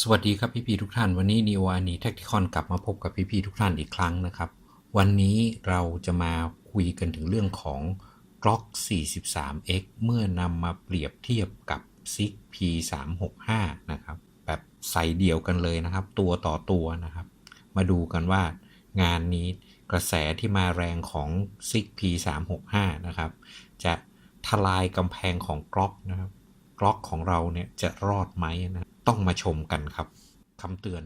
สวัสดีครับพี่ๆทุกท่าน วันนี้นิวานีแท็กติคอนกลับมาพบกับพี่ๆทุกท่านอีกครั้งนะครับ วันนี้เราจะมาคุยกันถึงเรื่องของ Glock 43X เมื่อนำมาเปรียบเทียบกับ SIG P365 นะครับ แบบใส่เดียวกันเลยนะครับ ตัวต่อตัวนะครับ มาดูกันว่างานนี้กระแสที่มาแรงของ SIG P365 นะครับ จะทลายกำแพงของ Glock นะครับกล็อกของเราเนี่ยจะรอดไหมนะ ต้องมาชมกันครับคำเตือน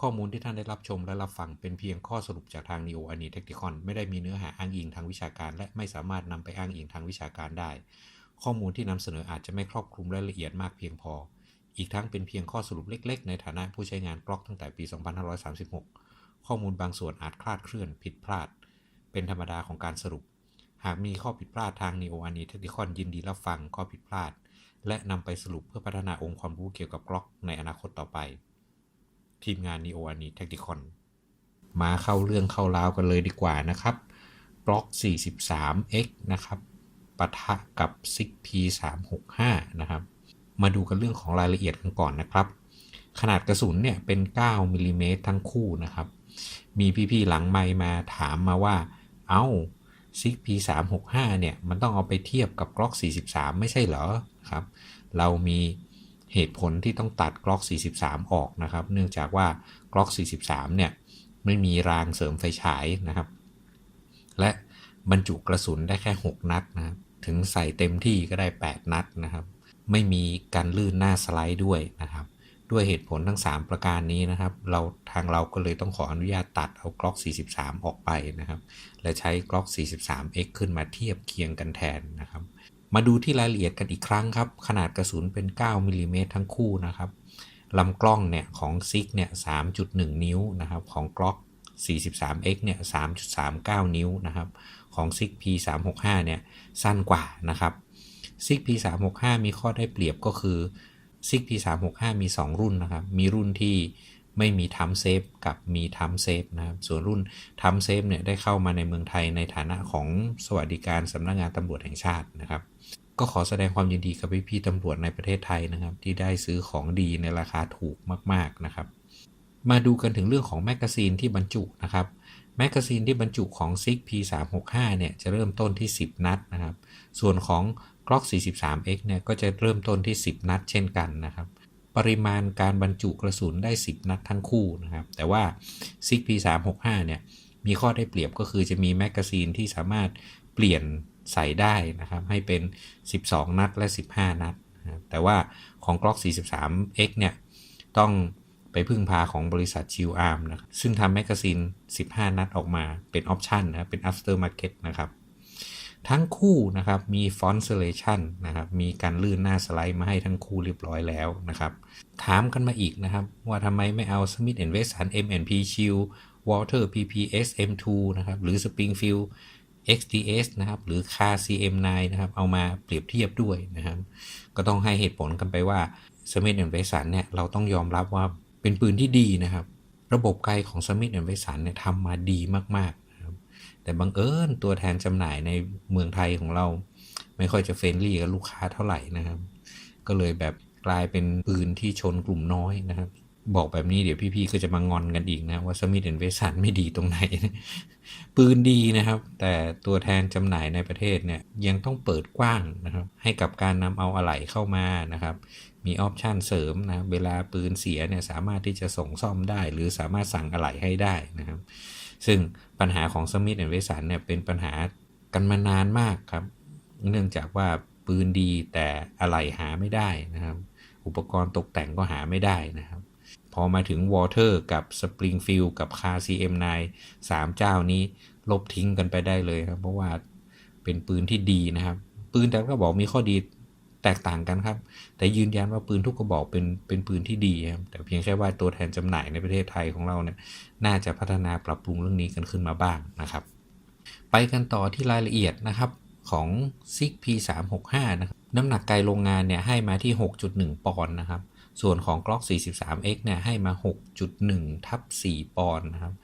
ข้อมูลที่ท่านได้รับชมและรับฟังเป็นเพียงข้อสรุปจากทาง Neo a n i t e c h n i c o n ไม่ได้มีเนื้อหาอ้างอิงทางวิชาการ และไม่สามารถนำไปอ้างอิงทางวิชาการได้ ข้อมูลที่นำเสนออาจจะไม่ครอบคลุมและละเอียดมากเพียงพอ อีกทั้งเป็นเพียงข้อสรุปเล็ก ๆ ในฐานะผู้ใช้งานกล็อกตั้งแต่ปี 2536 ข้อมูลบางส่วนอาจคลาดเคลื่อนผิดพลาด เป็นธรรมดาของการสรุป หากมีข้อผิดพลาดทาง Neo a n i t e c h n i c o n ยินดีรับฟังข้อผิดพลาด และนำไปสรุปเพื่อพัฒนาองค์ความรู้เกี่ยวกับกล็อกในอนาคตต่อไป ทีมงาน Neo a n i t e c h n i c o n มาเข้าเรื่องเข้าราวกันเลยดีกว่านะครับบล็อก 43x นะครับปะทะกับ SIG P365 นะครับ มาดูกันเรื่องของรายละเอียดกันก่อนนะครับ ขนาดกระสุนเนี่ยเป็น 9มิลลิเมตรทั้งคู่นะครับ มีพี่ๆหลังไมมาถามมาว่า เอา้า 6p365 เนี่ย มันต้องเอาไปเทียบกับ Glock 43 ไม่ใช่เหรอ ครับ เรามีเหตุผลที่ต้องตัด Glock 43 ออกนะครับ เนื่องจากว่า Glock 43 เนี่ยไม่มีรางเสริมไฟฉายนะครับ และบรรจุกระสุนได้แค่ 6 นัดนะถึงใส่เต็มที่ก็ได้ 8 นัดนะครับ ไม่มีการลื่นหน้าสไลด์ด้วยนะครับ ด้วยเหตุผลทั้ง 3 ประการนี้นะครับ เราทางเราก็เลยต้องขออนุญาตตัดเอา Glock 43 ออกไปนะครับ และใช้ Glock 43X ขึ้นมาเทียบเคียงกันแทนนะครับ มาดูที่รายละเอียดกันอีกครั้งครับ ขนาดกระสุนเป็น 9มิลลิเมตรทั้งคู่นะครับลำกล้องเนี่ยของ SIG เนี่ย 3.1 นิ้วนะครับของ Glock 43X เนี่ย 3.39 นิ้วนะครับของ SIG P365 เนี่ยสั้นกว่านะครับ SIG P365 มีข้อได้เปรียบก็คือ SIG P365 มี 2 รุ่นนะครับมีรุ่นที่ ไม่มีทัมเซฟกับมีทัมเซฟนะครับ ส่วนรุ่นทัมเซฟเนี่ยได้เข้ามาในเมืองไทยในฐานะของสวัสดิการสำนักงงานตำรวจแห่งชาตินะครับ ก็ขอแสดงความยินดีกับพี่ๆตำรวจในประเทศไทยนะครับ ที่ได้ซื้อของดีในราคาถูกมากๆนะครับ มาดูกันถึงเรื่องของแมกกาซีนที่บรรจุนะครับแมกกาซีนที่บรรจุของ SIG P365 เนี่ยจะเริ่มต้นที่ 10 นัดนะครับ ส่วนของ Glock 43X เนี่ยก็จะเริ่มต้นที่ 10 นัดเช่นกันนะครับ ปริมาณการบรรจุกระสุนได้ 10 นัดทั้งคู่นะครับ แต่ว่า SIG P365 เนี่ยมีข้อได้เปรียบก็คือจะมีแมกกาซีนที่สามารถเปลี่ยนใส่ได้นะครับ ให้เป็น 12 นัดและ 15 นัดนะครับแต่ว่าของ Glock 43X เนี่ยต้องไปพึ่งพาของบริษัทชิลอาร์มนะครับซึ่งทำแมกกาซีน 15 นัดออกมาเป็นออปชันนะครับเป็น after market นะครับ ทั้งคู่นะครับมีฟอนต์เซเลชันนะครับมีการลื่นหน้าสไลด์มาให้ทั้งคู่เรียบร้อยแล้วนะครับถามกันมาอีกนะครับ ว่าทำไมไม่เอา Smith Wesson M&P Shield Walter PPS M2 นะครับหรือ Springfield XDS นะครับหรือ Car CM9 นะครับเอามาเปรียบเทียบด้วยนะครับ ก็ต้องให้เหตุผลกันไปว่า Smith Wesson เนี่ยเราต้องยอมรับว่าเป็นปืนที่ดีนะครับ ระบบไกลของ Smith Wesson เนี่ยทำมาดีมาก แต่บังเอิญตัวแทนจำหน่ายในเมืองไทยของเรา ไม่ค่อยจะเฟรนลี่กับลูกค้าเท่าไหร่นะครับ ก็เลยแบบกลายเป็นปืนที่ชนกลุ่มน้อยนะครับ บอกแบบนี้เดี๋ยวพี่ๆก็จะมางอนกันอีกนะว่าสมิธเวสันไม่ดีตรงไหน ปืนดีนะครับ แต่ตัวแทนจำหน่ายในประเทศเนี่ยยังต้องเปิดกว้างนะครับ ให้กับการนำเอาอะไหล่เข้ามานะครับ มีออปชันเสริมนะเวลาปืนเสียเนี่ยสามารถที่จะส่งซ่อมได้ หรือสามารถสั่งอะไหล่ให้ได้นะครับ ซึ่งปัญหาของสมิธเวสันเนี่ยเป็นปัญหากันมานานมากครับ เนื่องจากว่าปืนดีแต่อะไหล่หาไม่ได้นะครับ อุปกรณ์ตกแต่งก็หาไม่ได้นะครับ พอมาถึง Water กับ Springfield กับ Car CM9 3เจ้านี้ลบทิ้งกันไปได้เลยครับ เพราะว่าเป็นปืนที่ดีนะครับ ปืนแต่ก็บอกมีข้อดี แตกต่างกันครับ แต่ยืนยันว่าปืนทุกกระบอกเป็นเป็นปืนที่ดีครับแต่เพียงแค่ว่าตัวแทนจำหน่ายในประเทศไทยของเราเนี่ยน่าจะพัฒนาปรับปรุงเรื่องนี้กันขึ้นมาบ้างนะครับ ไปกันต่อที่รายละเอียดนะครับของ SIG P365 นะครับน้ำหนักไกลโรงงานเนี่ยให้มาที่ 6.1 ปอนด์นะครับ ส่วนของ Glock 43X เนี่ยให้มา 6.1 ทับ 4 ปอนด์นะครับ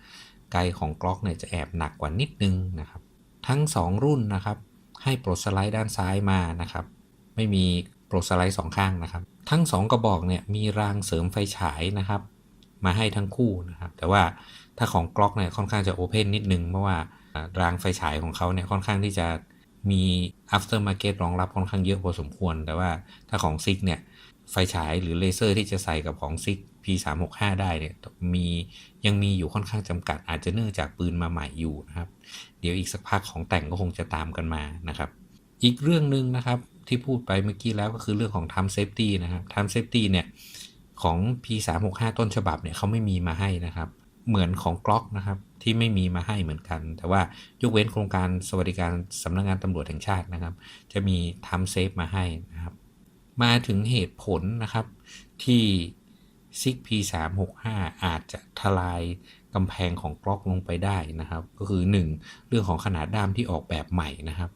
ไกลของ Glock เนี่ยจะแอบหนักกว่านิดนึงนะครับ ทั้ง 2 รุ่นนะครับ ให้ปลดสไลด์ด้านซ้ายมานะครับ ไม่มีโปรสไลด์สองข้างนะครับ ทั้ง 2 กระบอกเนี่ยมีรางเสริมไฟฉายนะครับ มาให้ทั้งคู่นะครับ แต่ว่าถ้าของกล็อกเนี่ยค่อนข้างจะโอเพนนิดนึงเพราะว่ารางไฟฉายของเขาเนี่ยค่อนข้างที่จะมี after market รองรับค่อนข้างเยอะพอสมควร แต่ว่าถ้าของซิกเนี่ยไฟฉายหรือเลเซอร์ที่จะใส่กับของซิก P365 ได้เนี่ยมียังมีอยู่ค่อนข้างจำกัดอาจจะเนื่องจากปืนมาใหม่อยู่นะครับ เดี๋ยวอีกสักพักของแต่งก็คงจะตามกันมานะครับ อีกเรื่องหนึ่งนะครับ ที่พูดไปเมื่อกี้แล้วก็คือเรื่องของ time safety นะครับ time safety เนี่ย ของ P365 ต้นฉบับเนี่ยเขาไม่มีมาให้นะครับ เหมือนของกล็อกนะครับที่ไม่มีมาให้เหมือนกัน แต่ว่ายกเว้นโครงการสวัสดิการสำนักงงานตำรวจแห่งชาตินะครับ จะมี time safe มาให้นะครับ มาถึงเหตุผลนะครับที่ซิก P365 อาจจะทลายกำแพงของกล็อกลงไปได้นะครับ ก็คือ 1. เรื่องของขนาดด้ามที่ออกแบบใหม่นะครับ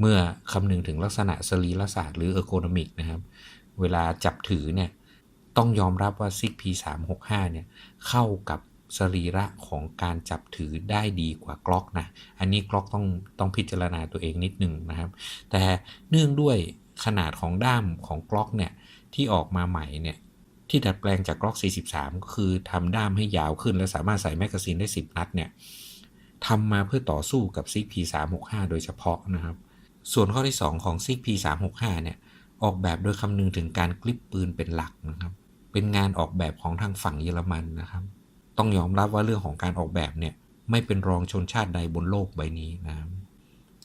เมื่อคำนึงถึงลักษณะสรีรศาสตร์หรือเออร์โกนมิกนะครับ เวลาจับถือเนี่ย ต้องยอมรับว่าซิก P365 เนี่ย เข้ากับสรีระของการจับถือได้ดีกว่ากล็อกนะ อันนี้กล็อกต้องต้องพิจารณาตัวเองนิดนึงนะครับ แต่เนื่องด้วยขนาดของด้ามของกล็อกเนี่ย ที่ออกมาใหม่เนี่ย ที่ดัดแปลงจากกล็อก 43 ก็คือทำด้ามให้ยาวขึ้น และสามารถใส่แมกกาซีนได้ 10 นัดเนี่ยทำมาเพื่อต่อสู้กับซิก P365 โดยเฉพาะนะครับ ส่วนข้อที่ 2 ของซิก P365 เนี่ยออกแบบโดยคำนึงถึงการกลิปปืนเป็นหลักนะครับ เป็นงานออกแบบของทางฝั่งเยอรมันนะครับ ต้องยอมรับว่าเรื่องของการออกแบบเนี่ยไม่เป็นรองชนชาติใดบนโลกใบนี้นะครับ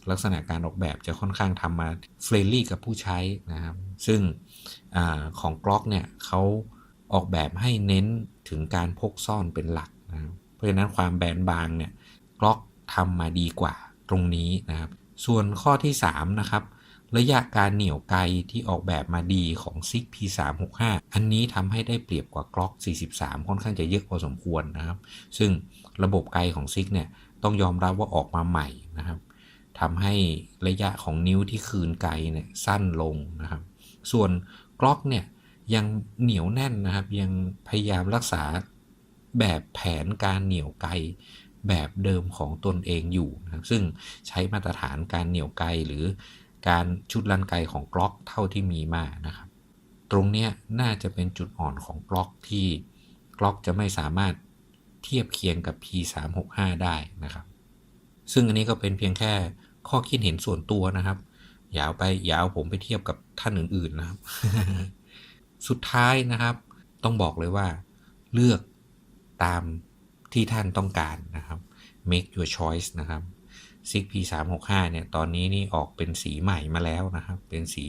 ลักษณะการออกแบบจะค่อนข้างทำมาเฟรนลี่กับผู้ใช้นะครับ ซึ่งอของกล็อกเนี่ยเขาออกแบบให้เน้นถึงการพกซ่อนเป็นหลักนะครับ เพราะฉะนั้นความแบนบางเนี่ยกล็อกทำมาดีกว่าตรงนี้นะครับ ส่วนข้อที่ 3 นะครับ ระยะการเหนี่ยวไกลที่ออกแบบมาดีของ SIG P365 อันนี้ทำให้ได้เปรียบกว่ากล็อก 43 ค่อนข้างจะเยอะพอสมควรนะครับ ซึ่งระบบไกลของ SIG เนี่ยต้องยอมรับว่าออกมาใหม่นะครับทำให้ระยะของนิ้วที่คืนไกลเนี่ยสั้นลงนะครับ ส่วนกล็อกเนี่ยยังเหนียวแน่นนะครับ ยังพยายามรักษาแบบแผนการเหนี่ยวไกล แบบเดิมของตนเองอยู่นะซึ่งใช้มาตรฐานการเหนี่ยวไกหรือการชุดลันไกของกล็อกเท่าที่มีมานะครับ ตรงนี้น่าจะเป็นจุดอ่อนของกล็อกที่กล็อกจะไม่สามารถเทียบเคียงกับ P365 ได้นะครับ ซึ่งอันนี้ก็เป็นเพียงแค่ข้อคิดเห็นส่วนตัวนะครับ อย่าเอาไปอย่าเอาผมไปเทียบกับท่านอื่นๆนะครับ สุดท้ายนะครับ ต้องบอกเลยว่าเลือกตาม ที่ท่านต้องการนะครับ make your choice นะครับ SIG P365 เนี่ยตอนนี้นี่ออกเป็นสีใหม่มาแล้วนะครับ เป็นสี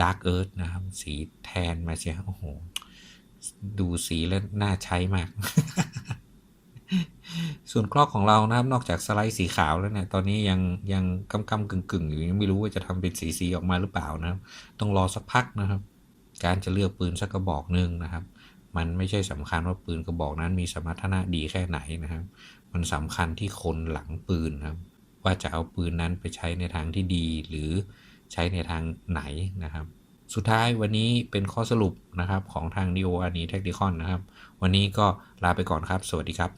Dark Earth นะครับ สีแทนมาเชียโอ้โห ดูสีแล้วน่าใช้มาก ส่วนกล้องของเรานะครับ นอกจากสไลด์สีขาวแล้วเนี่ย ตอนนี้ยังยังกำกำกึ่งกึ่งอยู่ยังไม่รู้ว่าจะทำเป็นสีสีออกมาหรือเปล่านะครับ ต้องรอสักพักนะครับ การจะเลือกปืนสักกระบอกหนึ่งนะครับ มันไม่ใช่สำคัญว่าปืนกระบอกนั้นมีสมรรถนะดีแค่ไหนนะครับ มันสำคัญที่คนหลังปืนครับ ว่าจะเอาปืนนั้นไปใช้ในทางที่ดีหรือใช้ในทางไหนนะครับ สุดท้ายวันนี้เป็นข้อสรุปนะครับของทาง Neo a r n i Tacticon นะครับ วันนี้ก็ลาไปก่อนครับ สวัสดีครับ